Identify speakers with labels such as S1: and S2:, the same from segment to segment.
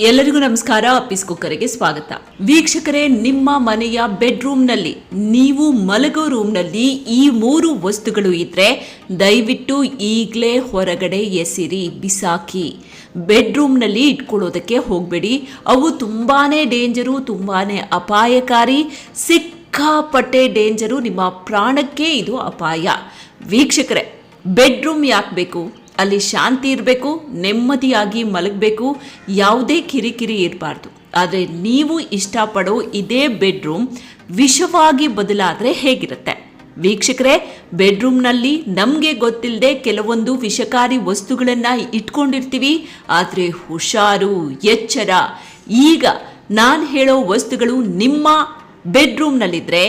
S1: ಎಲ್ಲರಿಗೂ ನಮಸ್ಕಾರ. ಅಪ್ಪಿಸ್ ಕುಕ್ಕರಿಗೆ ಸ್ವಾಗತ. ವೀಕ್ಷಕರೇ, ನಿಮ್ಮ ಮನೆಯ ಬೆಡ್ರೂಮ್ನಲ್ಲಿ ನೀವು ಮಲಗೋ ರೂಮ್ನಲ್ಲಿ ಈ ಮೂರು ವಸ್ತುಗಳು ಇದ್ರೆ ದಯವಿಟ್ಟು ಈಗಲೇ ಹೊರಗಡೆ ಎಸಿರಿ, ಬಿಸಾಕಿ. ಬೆಡ್ರೂಮ್ನಲ್ಲಿ ಇಟ್ಕೊಳ್ಳೋದಕ್ಕೆ ಹೋಗಬೇಡಿ. ಅವು ತುಂಬಾನೇ ಡೇಂಜರು ತುಂಬಾನೇ ಅಪಾಯಕಾರಿ, ಸಿಕ್ಕಾಪಟ್ಟೆ ಡೇಂಜರು ನಿಮ್ಮ ಪ್ರಾಣಕ್ಕೆ ಇದು ಅಪಾಯ. ವೀಕ್ಷಕರೇ ಬೆಡ್ರೂಮ್ ಯಾಕೆ ಬೇಕು? ಅಲ್ಲಿ ಶಾಂತಿ ಇರಬೇಕು, ನೆಮ್ಮದಿಯಾಗಿ ಮಲಗಬೇಕು, ಯಾವುದೇ ಕಿರಿಕಿರಿ ಇರಬಾರ್ದು. ಆದರೆ ನೀವು ಇಷ್ಟಪಡೋ ಇದೇ ಬೆಡ್ರೂಮ್ ವಿಷವಾಗಿ ಬದಲಾದರೆ ಹೇಗಿರುತ್ತೆ? ವೀಕ್ಷಕರೇ, ಬೆಡ್ರೂಮ್ನಲ್ಲಿ ನಮಗೆ ಗೊತ್ತಿಲ್ಲದೆ ಕೆಲವೊಂದು ವಿಷಕಾರಿ ವಸ್ತುಗಳನ್ನು ಇಟ್ಕೊಂಡಿರ್ತೀವಿ, ಆದರೆ ಹುಷಾರು, ಎಚ್ಚರ. ಈಗ ನಾನು ಹೇಳೋ ವಸ್ತುಗಳು ನಿಮ್ಮ ಬೆಡ್ರೂಮ್ನಲ್ಲಿದ್ದರೆ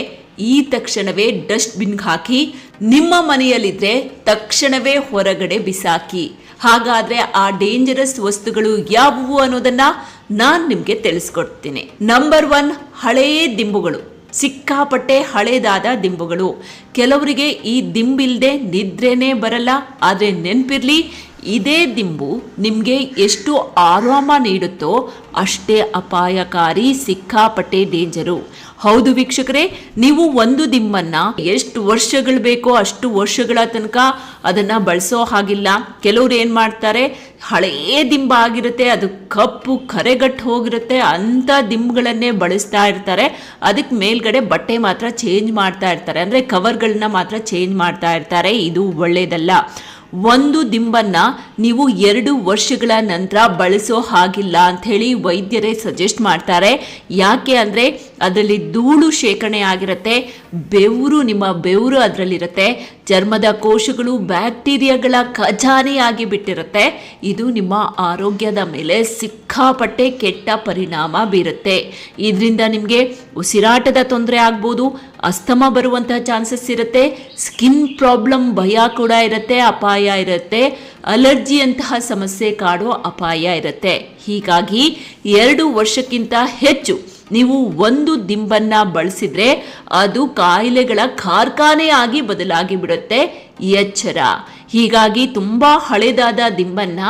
S1: ಈ ತಕ್ಷಣವೇ ಡಸ್ಟ್ಬಿನ್ಗೆ ಹಾಕಿ ನಿಮ್ಮ ಮನೆಯಲ್ಲಿದ್ದರೆ ತಕ್ಷಣವೇ ಹೊರಗಡೆ ಬಿಸಾಕಿ. ಹಾಗಾದ್ರೆ ಆ ಡೇಂಜರಸ್ ವಸ್ತುಗಳು ಯಾವುವು ಅನ್ನೋದನ್ನ ನಾನು ನಿಮಗೆ ತಿಳಿಸ್ಕೊಡ್ತೀನಿ. ನಂಬರ್ ಒನ್ ಹಳೆಯ ದಿಂಬುಗಳು. ಸಿಕ್ಕಾಪಟ್ಟೆ ಹಳೇದಾದ ದಿಂಬುಗಳು. ಕೆಲವರಿಗೆ ಈ ದಿಂಬಿಲ್ದೆ ನಿದ್ರೆನೇ ಬರಲ್ಲ, ಆದರೆ ನೆನಪಿರ್ಲಿ ಇದೇ ದಿಂಬು ನಿಮಗೆ ಎಷ್ಟು ಆರಾಮ ನೀಡುತ್ತೋ ಅಷ್ಟೇ ಅಪಾಯಕಾರಿ ಸಿಕ್ಕಾಪಟ್ಟೆ ಡೇಂಜರು. ಹೌದು ವೀಕ್ಷಕರೇ, ನೀವು ಒಂದು ದಿಂಬನ್ನ ಎಷ್ಟು ವರ್ಷಗಳು ಬೇಕೋ ಅಷ್ಟು ವರ್ಷಗಳ ತನಕ ಅದನ್ನ ಬಳಸೋ ಹಾಗಿಲ್ಲ. ಕೆಲವ್ರು ಏನು ಮಾಡ್ತಾರೆ, ಹಳೇ ದಿಂಬ ಆಗಿರುತ್ತೆ, ಅದು ಕಪ್ಪು ಕರೆಗಟ್ಟು ಹೋಗಿರುತ್ತೆ, ಅಂತ ದಿಂಬುಗಳನ್ನೇ ಬಳಸ್ತಾ ಇರ್ತಾರೆ. ಅದಕ್ಕೆ ಮೇಲ್ಗಡೆ ಬಟ್ಟೆ ಮಾತ್ರ ಚೇಂಜ್ ಮಾಡ್ತಾ ಇರ್ತಾರೆ. ಅಂದ್ರೆ ಕವರ್ಗಳನ್ನ ಮಾತ್ರ ಚೇಂಜ್ ಮಾಡ್ತಾ ಇರ್ತಾರೆ. ಇದು ಒಳ್ಳೇದಲ್ಲ. ಒಂದು ದಿಂಬನ್ನ ನೀವು ಎರಡು ವರ್ಷಗಳ ನಂತರ ಬಳಸೋ ಹಾಗಿಲ್ಲ ಅಂತ ಹೇಳಿ ವೈದ್ಯರೇ ಸಜೆಸ್ಟ್ ಮಾಡ್ತಾರೆ. ಯಾಕೆ ಅಂದರೆ ಅದರಲ್ಲಿ ಧೂಳು ಶೇಖರಣೆ ಆಗಿರುತ್ತೆ, ಬೆವರು, ನಿಮ್ಮ ಬೆವರು ಅದರಲ್ಲಿರುತ್ತೆ, ಚರ್ಮದ ಕೋಶಗಳು, ಬ್ಯಾಕ್ಟೀರಿಯಾಗಳ ಖಜಾನೆಯಾಗಿ ಬಿಟ್ಟಿರುತ್ತೆ ಇದು ನಿಮ್ಮ ಆರೋಗ್ಯದ ಮೇಲೆ ಸಿಕ್ಕಾಪಟ್ಟೆ ಕೆಟ್ಟ ಪರಿಣಾಮ ಬೀರುತ್ತೆ. ಇದರಿಂದ ನಿಮಗೆ ಉಸಿರಾಟದ ತೊಂದರೆ ಆಗ್ಬೋದು, ಅಸ್ತಮ ಬರುವಂತಹ ಚಾನ್ಸಸ್ ಇರುತ್ತೆ, ಸ್ಕಿನ್ ಪ್ರಾಬ್ಲಮ್ ಭಯ ಕೂಡ ಇರುತ್ತೆ, ಅಪಾಯ ಇರುತ್ತೆ ಅಲರ್ಜಿಯಂತಹ ಸಮಸ್ಯೆ ಕಾಡೋ ಅಪಾಯ ಇರುತ್ತೆ. ಹೀಗಾಗಿ ಎರಡು ವರ್ಷಕ್ಕಿಂತ ಹೆಚ್ಚು ನೀವು ಒಂದು ದಿಂಬನ್ನ ಬಳಸಿದ್ರೆ ಅದು ಕಾಯಿಲೆಗಳ ಕಾರ್ಖಾನೆಯಾಗಿ ಬದಲಾಗಿ ಬಿಡುತ್ತೆ. ಎಚ್ಚರ. ಹೀಗಾಗಿ ತುಂಬಾ ಹಳೆದಾದ ದಿಂಬನ್ನ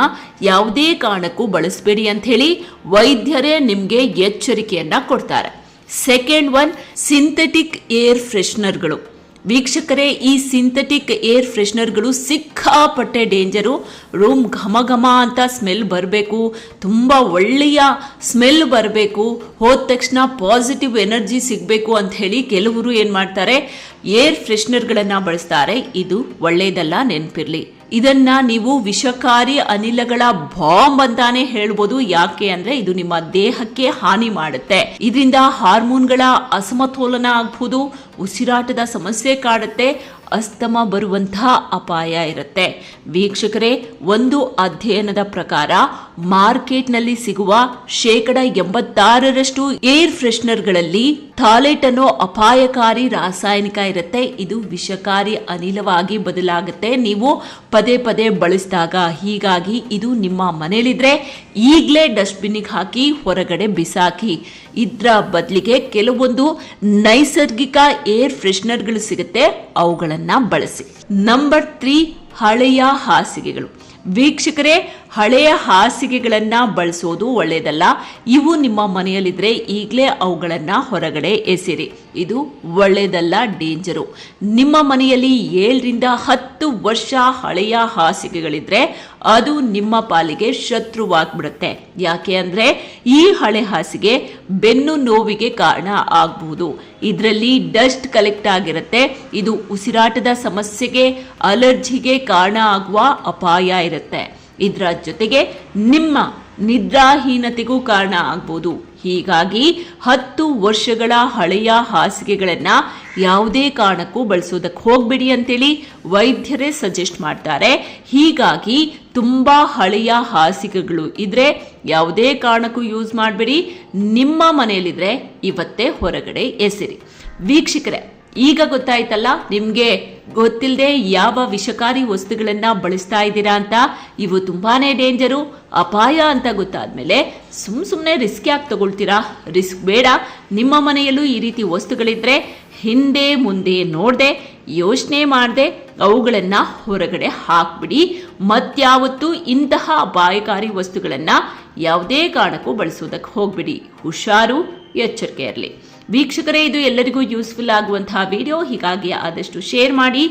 S1: ಯಾವುದೇ ಕಾರಣಕ್ಕೂ ಬಳಸಬೇಡಿ ಅಂತ ಹೇಳಿ ವೈದ್ಯರೇ ನಿಮಗೆ ಎಚ್ಚರಿಕೆಯನ್ನು ಕೊಡ್ತಾರೆ. ಸೆಕೆಂಡ್ ಒನ್ ಸಿಂಥೆಟಿಕ್ ಏರ್ ಫ್ರೆಶ್ನರ್ಗಳು ವೀಕ್ಷಕರೇ, ಈ ಸಿಂಥೆಟಿಕ್ ಏರ್ ಫ್ರೆಶ್ನರ್ಗಳು ಸಿಕ್ಕಾಪಟ್ಟೆ ಡೇಂಜರು ರೂಮ್ ಘಮ ಘಮ ಅಂತ ಸ್ಮೆಲ್ ಬರಬೇಕು. ತುಂಬ ಒಳ್ಳೆಯ ಸ್ಮೆಲ್ ಬರಬೇಕು. ಹೋದ ತಕ್ಷಣ ಪಾಸಿಟಿವ್ ಎನರ್ಜಿ ಸಿಗಬೇಕು ಅಂತ ಹೇಳಿ ಕೆಲವರು ಏನು ಮಾಡ್ತಾರೆ? ಏರ್ ಫ್ರೆಶ್ನರ್ಗಳನ್ನು ಬಳಸ್ತಾರೆ. ಇದು ಒಳ್ಳೆಯದಲ್ಲ ನೆನಪಿರಲಿ. ಇದನ್ನ ನೀವು ವಿಷಕಾರಿ ಅನಿಲಗಳ ಬಾಂಬ್ ಅಂತಾನೆ ಹೇಳ್ಬೋದು. ಯಾಕೆ ಅಂದ್ರೆ ಇದು ನಿಮ್ಮ ದೇಹಕ್ಕೆ ಹಾನಿ ಮಾಡುತ್ತೆ. ಇದರಿಂದ ಹಾರ್ಮೋನ್ಗಳ ಅಸಮತೋಲನ ಆಗ್ಬಹುದು ಉಸಿರಾಟದ ಸಮಸ್ಯೆ ಕಾಡುತ್ತೆ. ಅಸ್ತಮ ಬರುವಂತಹ ಅಪಾಯ ಇರುತ್ತೆ. ವೀಕ್ಷಕರೇ, ಒಂದು ಅಧ್ಯಯನದ ಪ್ರಕಾರ ಮಾರ್ಕೆಟ್ನಲ್ಲಿ ಸಿಗುವ ಶೇಕಡ ಎಂಬತ್ತಾರರಷ್ಟು ಏರ್ ಫ್ರೆಶ್ನರ್ಗಳಲ್ಲಿ ಥಾಲೆಟ್ ಅನ್ನೋ ಅಪಾಯಕಾರಿ ರಾಸಾಯನಿಕ ಇರುತ್ತೆ. ಇದು ವಿಷಕಾರಿ ಅನಿಲವಾಗಿ ಬದಲಾಗುತ್ತೆ. ನೀವು ಪದೇ ಪದೇ ಬಳಸಿದಾಗ ಹೀಗಾಗಿ ಇದು ನಿಮ್ಮ ಮನೇಲಿದ್ರೆ ಈಗಲೇ ಡಸ್ಟ್ಬಿನ್ನಿಗೆ ಹಾಕಿ ಹೊರಗಡೆ ಬಿಸಾಕಿ. ಇದರ ಬದಲಿಗೆ ಕೆಲವೊಂದು ನೈಸರ್ಗಿಕ ಏರ್ ಫ್ರೆಶ್ನರ್ಗಳು ಸಿಗುತ್ತೆ. ಅವುಗಳನ್ನು ಬಳಸಿ. ನಂಬರ್ ತ್ರೀ ಹಳೆಯ ಹಾಸಿಗೆಗಳು. ವೀಕ್ಷಕರೇ ಹಳೆಯ ಹಾಸಿಗೆಗಳನ್ನು ಬಳಸೋದು ಒಳ್ಳೆಯದಲ್ಲ ಇವು ನಿಮ್ಮ ಮನೆಯಲ್ಲಿದ್ದರೆ ಈಗಲೇ ಅವುಗಳನ್ನು ಹೊರಗಡೆ ಎಸಿರಿ. ಇದು ಒಳ್ಳೆಯದಲ್ಲ ಡೇಂಜರು. ನಿಮ್ಮ ಮನೆಯಲ್ಲಿ ಏಳರಿಂದ ಹತ್ತು ವರ್ಷ ಹಳೆಯ ಹಾಸಿಗೆಗಳಿದ್ರೆ ಅದು ನಿಮ್ಮ ಪಾಲಿಗೆ ಶತ್ರುವಾಗ್ಬಿಡುತ್ತೆ. ಯಾಕೆ ಅಂದರೆ ಈ ಹಳೆ ಹಾಸಿಗೆ ಬೆನ್ನು ನೋವಿಗೆ ಕಾರಣ ಆಗಬಹುದು. ಇದರಲ್ಲಿ ಡಸ್ಟ್ ಕಲೆಕ್ಟ್ ಆಗಿರುತ್ತೆ. ಇದು ಉಸಿರಾಟದ ಸಮಸ್ಯೆಗೆ, ಅಲರ್ಜಿಗೆ ಕಾರಣ ಆಗುವ ಅಪಾಯ ಇರುತ್ತೆ. ಇದರ ಜೊತೆಗೆ ನಿಮ್ಮ ನಿದ್ರಾಹೀನತೆಗೂ ಕಾರಣ ಆಗ್ಬೋದು. ಹೀಗಾಗಿ ಹತ್ತು ವರ್ಷಗಳ ಹಳೆಯ ಹಾಸಿಗೆಗಳನ್ನು ಯಾವುದೇ ಕಾರಣಕ್ಕೂ ಬಳಸೋದಕ್ಕೆ ಹೋಗ್ಬೇಡಿ ಅಂತೇಳಿ ವೈದ್ಯರೇ ಸಜೆಸ್ಟ್ ಮಾಡ್ತಾರೆ. ಹೀಗಾಗಿ ತುಂಬ ಹಳೆಯ ಹಾಸಿಗೆಗಳು ಇದ್ರೆ ಯಾವುದೇ ಕಾರಣಕ್ಕೂ ಯೂಸ್ ಮಾಡಬೇಡಿ. ನಿಮ್ಮ ಮನೆಯಲ್ಲಿದ್ರೆ ಇವತ್ತೇ ಹೊರಗಡೆ ಎಸಿರಿ. ವೀಕ್ಷಕರೇ ಈಗ ಗೊತ್ತಾಯ್ತಲ್ಲ, ನಿಮಗೆ ಗೊತ್ತಿಲ್ಲದೆ ಯಾವ ವಿಷಕಾರಿ ವಸ್ತುಗಳನ್ನ ಬಳಸ್ತಾ ಇದ್ದೀರಾ ಅಂತ? ಇವು ತುಂಬಾನೇ ಡೇಂಜರು, ಅಪಾಯ ಅಂತ ಗೊತ್ತಾದ್ಮೇಲೆ ಸುಮ್ ಸುಮ್ಮನೆ ರಿಸ್ಕ್ ಯಾಕೆ ತಗೊಳ್ತೀರಾ? ರಿಸ್ಕ್ ಬೇಡ. ನಿಮ್ಮ ಮನೆಯಲ್ಲೂ ಈ ರೀತಿ ವಸ್ತುಗಳಿದ್ರೆ ಹಿಂದೆ ಮುಂದೆ ನೋಡದೆ, ಯೋಚನೆ ಮಾಡದೆ, ಅವುಗಳನ್ನ ಹೊರಗಡೆ ಹಾಕ್ಬಿಡಿ. ಮತ್ಯಾವತ್ತೂ ಇಂತಹ ಅಪಾಯಕಾರಿ ವಸ್ತುಗಳನ್ನ ಯಾವುದೇ ಕಾರಣಕ್ಕೂ ಬಳಸೋದಕ್ಕೆ ಹೋಗ್ಬಿಡಿ. ಹುಷಾರು, ಎಚ್ಚರಿಕೆ ಇರಲಿ. ವೀಕ್ಷಕರೇ, ಇದು ಎಲ್ಲರಿಗೂ ಯೂಸ್ಫುಲ್ ಆಗುವಂತಹ ವಿಡಿಯೋ ಹೀಗಾಗಿ ಆದಷ್ಟು ಶೇರ್ ಮಾಡಿ.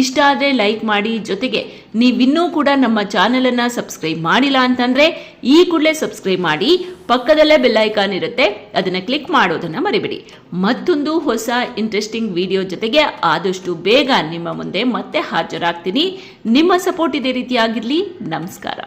S1: ಇಷ್ಟ ಆದರೆ ಲೈಕ್ ಮಾಡಿ. ಜೊತೆಗೆ ನೀವಿನ್ನೂ ಕೂಡ ನಮ್ಮ ಚಾನೆಲ್ ಅನ್ನ ಸಬ್ಸ್ಕ್ರೈಬ್ ಮಾಡಿಲ್ಲ ಅಂತಂದ್ರೆ ಈ ಕೂಡಲೇ ಸಬ್ಸ್ಕ್ರೈಬ್ ಮಾಡಿ. ಪಕ್ಕದಲ್ಲೇ ಬೆಲ್ ಐಕಾನ್ ಇರುತ್ತೆ. ಅದನ್ನ ಕ್ಲಿಕ್ ಮಾಡೋದನ್ನ ಮರಿಬೇಡಿ. ಮತ್ತೊಂದು ಹೊಸ ಇಂಟ್ರೆಸ್ಟಿಂಗ್ ವಿಡಿಯೋ ಜೊತೆಗೆ ಆದಷ್ಟು ಬೇಗ ನಿಮ್ಮ ಮುಂದೆ ಮತ್ತೆ ಹಾಜರಾಗ್ತೀನಿ. ನಿಮ್ಮ ಸಪೋರ್ಟ್ ಇದೇ ರೀತಿಯಾಗಿರಲಿ. ನಮಸ್ಕಾರ.